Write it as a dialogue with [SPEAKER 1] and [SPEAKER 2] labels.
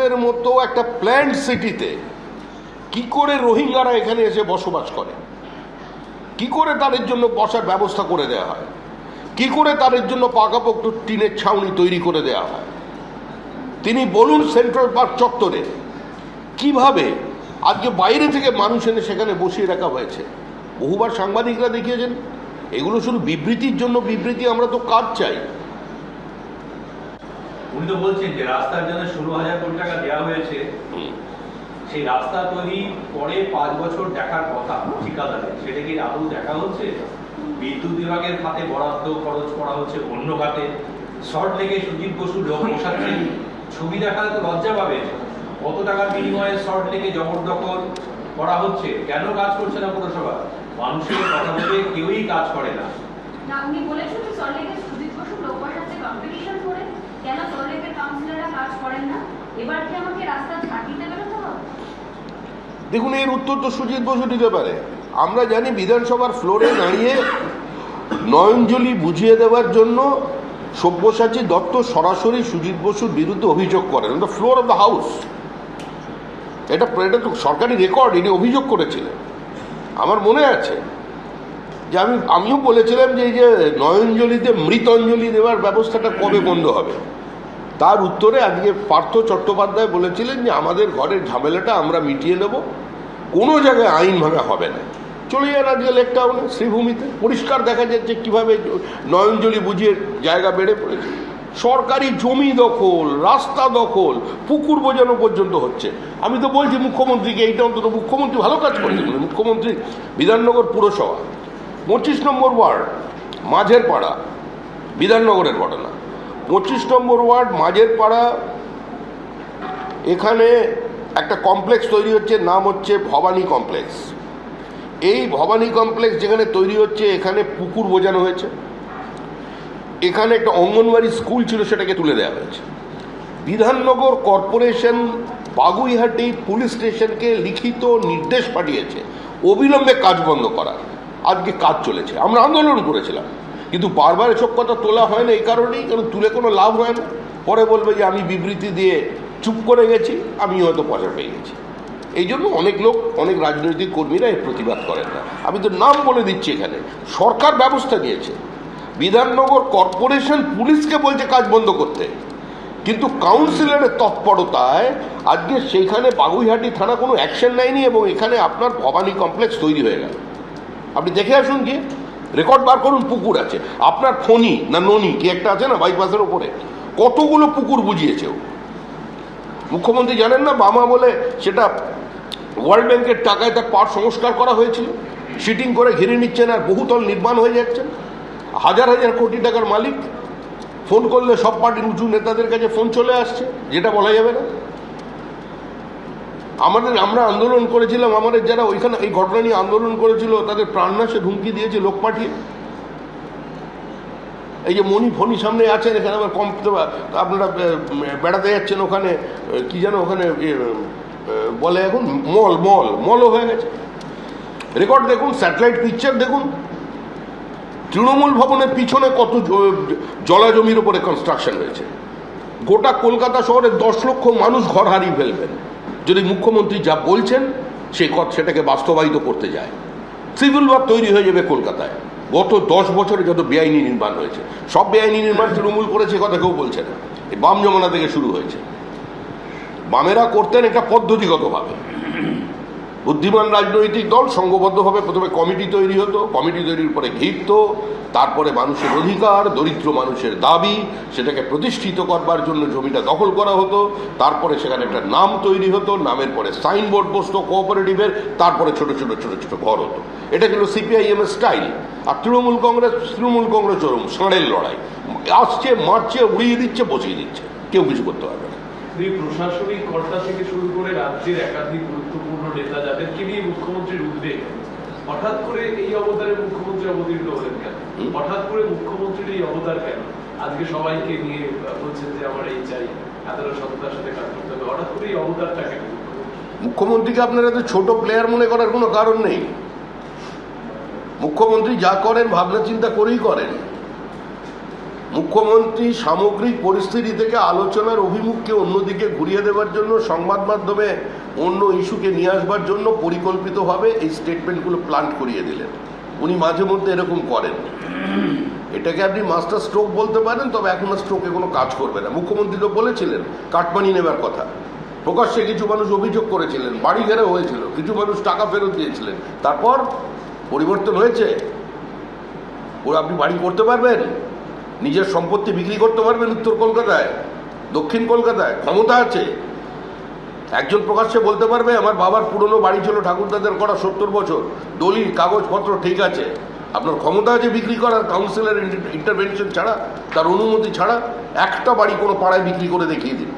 [SPEAKER 1] ভারতের মতো একটা প্ল্যান্ড সিটিতে কি করে রোহিঙ্গারা এখানে এসে বসবাস করে? কি করে তাদের জন্য বসার ব্যবস্থা করে দেওয়া হয়? কি করে তাদের জন্য পাকাপোক্ত টিনের ছাউনি তৈরি করে দেওয়া হয়? তিনি বলুন সেন্ট্রাল পার্ক চত্বরে কীভাবে আজকে বাইরে থেকে মানুষ এনে সেখানে বসিয়ে রাখা হয়েছে? বহুবার সাংবাদিকরা দেখিয়েছেন, এগুলো শুধু বিবৃতির জন্য বিবৃতি, আমরা তো কাজ চাই।
[SPEAKER 2] উনি তো বলছেন যে রাস্তার জন্য ষোলো হাজার কোটি টাকা দেওয়া হয়েছে। সেই রাস্তা তৈরি পরে পাঁচ বছর দেখার কথা ঠিকাদারে সেটা কি আদৌ দেখা হচ্ছে? বিদ্যুৎ বিভাগের খাতে বরাদ্দ খরচ করা হচ্ছে অন্য খাতে। শর্ট লেগে সুজিত বসু লোক বসাচ্ছেন ছবি দেখালে তো লজ্জা পাবে। কত টাকার বিনিময়ে শর্ট লেগে জবরদখল করা হচ্ছে? কেন কাজ করছে না পুরসভা? মানুষের কথা ভেবে কেউই কাজ করে না।
[SPEAKER 3] না উনি বলেছেন যে সল্টলেকের সুজিত বসু লোক বসাতে কম্পিটিশন করে কেন সল্টলেকের কাউন্সিলররা কাজ করেন না
[SPEAKER 1] দেখুন, এর উত্তর তো সুজিত বসু দিতে পারে। আমরা জানি বিধানসভার ফ্লোরে দাঁড়িয়ে নয়নজলি বুঝিয়ে দেওয়ার জন্য সব্যসাচী দত্ত সরাসরি সুজিত বসুর বিরুদ্ধে অভিযোগ করেন। The floor of the house এটা এটা তো সরকারি রেকর্ড ইনি অভিযোগ করেছিলেন। আমার মনে আছে যে আমি, আমিও বলেছিলাম যে এই যে নয়নজলিতে মৃতঞ্জলি দেওয়ার ব্যবস্থাটা কবে বন্ধ হবে? তার উত্তরে আজকে পার্থ চট্টোপাধ্যায় বলেছিলেন যে আমাদের ঘরের ঝামেলাটা আমরা মিটিয়ে নেব। কোনো জায়গায় আইন ভাঙা হবে না। চলে যান আজকে লেক টাউনে, শ্রীভূমিতে। পরিষ্কার দেখা যাচ্ছে কীভাবে নয়নজলি বুঝিয়ে জায়গা বেড়ে পড়েছে। সরকারি জমি দখল, রাস্তা দখল, পুকুর বোঝানো পর্যন্ত হচ্ছে। আমি তো বলছি মুখ্যমন্ত্রীকে, এইটা অন্তত মুখ্যমন্ত্রী ভালো কাজ করছেন মুখ্যমন্ত্রী, বিধাননগর পুরসভা, পঁচিশ নম্বর ওয়ার্ড মাঝের পাড়া বিধাননগরের ঘটনা। পঁচিশ নম্বর ওয়ার্ড মাঝের পাড়া এখানে একটা কমপ্লেক্স তৈরি হচ্ছে, নাম হচ্ছে ভবানী কমপ্লেক্স। এই ভবানী কমপ্লেক্স যেখানে তৈরি হচ্ছে, এখানে পুকুর বোঝানো হয়েছে। এখানে একটা অঙ্গনওয়াড়ি স্কুল ছিল, সেটাকে তুলে দেওয়া হয়েছে। বিধাননগর কর্পোরেশন বাগুইহাটি পুলিশ স্টেশনকে লিখিত নির্দেশ পাঠিয়েছে, অবিলম্বে কাজ বন্ধ করার আজকে কাজ চলেছে, আমরা আন্দোলন করেছিলাম। কিন্তু বারবার এসব কথা তোলা হয় না এই কারণেই, কারণ তুলে কোনো লাভ হয় না। পরে বলবে যে আমি বিবৃতি দিয়ে চুপ করে গেছি, আমি হয়তো পয়সা পেয়ে গেছি। এই জন্য অনেক লোক, অনেক রাজনৈতিক কর্মীরা এর প্রতিবাদ করেন না। আমি তো নাম বলে দিচ্ছি এখানে, সরকার ব্যবস্থা নিয়েছে। বিধাননগর কর্পোরেশন পুলিশকে বলছে কাজ বন্ধ করতে। কিন্তু কাউন্সিলরের তৎপরতায় আজকে সেইখানে বাগুইহাটি থানা কোনো অ্যাকশন নেয়নি এবং এখানে আপনার ভবানী কমপ্লেক্স তৈরি হয়ে গেল। আপনি দেখে আসুন কি রেকর্ড বার করুন, পুকুর আছে। আপনার ফণি না ননি, কি একটা আছে না বাইপাসের ওপরে কতগুলো পুকুর বুঝিয়েছে ও? মুখ্যমন্ত্রী জানেন না, বামা বলে সেটা ওয়ার্ল্ড ব্যাংকের টাকায় তার পার সংস্কার করা হয়েছিল। সিটিং করে ঘিরে নিচ্ছেন আর বহুতল নির্মাণ হয়ে যাচ্ছে। হাজার হাজার কোটি টাকার মালিক। ফোন করলে সব পার্টির উঁচু নেতাদের কাছে ফোন চলে আসছে, যেটা বলা যাবে না। আমাদের, আমরা আন্দোলন করেছিলাম, আমাদের যারা ওইখানে এই ঘটনা নিয়ে আন্দোলন করেছিল, তাদের প্রাণনাশে হুমকি দিয়েছে লোক পাঠিয়ে। এই যে মণি ফণি সামনে আছেন, এখানে আবার কম আপনারা বেড়াতে যাচ্ছেন ওখানে কি যেন ওখানে বলে এখন, মল মল, মলও হয়ে গেছে। রেকর্ড দেখুন, স্যাটেলাইট পিকচার দেখুন। তৃণমূল ভবনের পিছনে কত জ- জলা জমির উপরে কনস্ট্রাকশন হয়েছে। গোটা কলকাতা শহরে দশ লক্ষ মানুষ ঘর হারিয়ে ফেলবেন। যদি মুখ্যমন্ত্রী যা বলছেন সে কথা সেটাকে বাস্তবায়িত করতে যায়। সিভিল ওয়ার তৈরি হয়ে যাবে কলকাতায়। গত দশ বছরে যত বেআইনি নির্মাণ হয়েছে, সব বেআইনি নির্মাণ তৃণমূল করেছে কথা কেউ বলছে না। বাম জমানা থেকে শুরু হয়েছে। বামেরা করতেন এটা পদ্ধতিগতভাবে। বুদ্ধিমান রাজনৈতিক দল সংঘবদ্ধভাবে প্রথমে কমিটি তৈরি হতো, কমিটি তৈরির পরে ঘিরত, তারপরে মানুষের অধিকার, দরিদ্র মানুষের দাবি, সেটাকে প্রতিষ্ঠিত করবার জন্য জমিটা দখল করা হতো, তারপরে সেখানে একটা নাম তৈরি হতো, নামের পরে সাইনবোর্ড বসতো, কোঅপারেটিভের, তারপরে ছোট ছোট ছোট ছোট ঘর হতো। এটা ছিল সিপিআইএম স্টাইল। আর তৃণমূল কংগ্রেস তৃণমূল কংগ্রেস ওরম ষাঁড়ের লড়াই। আসছে, মারছে, উড়িয়ে দিচ্ছে, বসিয়ে দিচ্ছে। কেউ কিছু করতে পারবে না।
[SPEAKER 4] এই প্রশাসনিক কর্তা থেকে শুরু করে রাজ্যের একাধিক গুরুত্বপূর্ণ নেতা যাদেরকে নিয়ে মুখ্যমন্ত্রীর উদ্বেগ? হঠাৎ করে এই অবতারে মুখ্যমন্ত্রী অবতীর্ণ হলেন কেন? হঠাৎ করে মুখ্যমন্ত্রীর এই অবতার কেন? আজকে সবাইকে নিয়ে বলছেন যে আমার এই চাই, এতটা সততার সাথে কাজ করতে হবে। হঠাৎ করে এই অবতারটা কেন
[SPEAKER 1] মুখ্যমন্ত্রীকে আপনারা তো ছোট প্লেয়ার মনে করার কোনো কারণ নেই। মুখ্যমন্ত্রী যা করেন ভাবনা চিন্তা করেই করেন। মুখ্যমন্ত্রী সামগ্রিক পরিস্থিতি থেকে আলোচনার অভিমুখকে অন্যদিকে ঘুরিয়ে দেওয়ার জন্য সংবাদ মাধ্যমে অন্য ইস্যুকে নিয়ে আসবার জন্য পরিকল্পিতভাবে এই স্টেটমেন্টগুলো প্লান্ট করিয়ে দিলেন। উনি মাঝে মধ্যে এরকম করেন। এটাকে আপনি মাস্টার স্ট্রোক বলতে পারেন, তবে এখন আর স্ট্রোকে কোনো কাজ করবে না। মুখ্যমন্ত্রী তো বলেছিলেন, কাটমানি নেবার কথা। প্রকাশ্যে কিছু মানুষ অভিযোগ করেছিলেন, বাড়ি ঘেরা হয়েছিল, কিছু মানুষ টাকা ফেরত দিয়েছিলেন। তারপর পরিবর্তন হয়েছে। ওরা আপনি বাড়ি করতে পারবেন? নিজের সম্পত্তি বিক্রি করতে পারবেন উত্তর কলকাতায়, দক্ষিণ কলকাতায়, ক্ষমতা আছে। একজন প্রকাশ্যে বলতে পারবে, আমার বাবার পুরনো বাড়ি ছিল ঠাকুরদাদের করা সত্তর বছর। দলিল, কাগজপত্র ঠিক আছে। আপনার ক্ষমতা আছে বিক্রি করার কাউন্সিলের ইন্টারভেনশন ছাড়া, তার অনুমতি ছাড়া, একটা বাড়ি কোনো পাড়ায় বিক্রি করে দেখিয়ে দিন।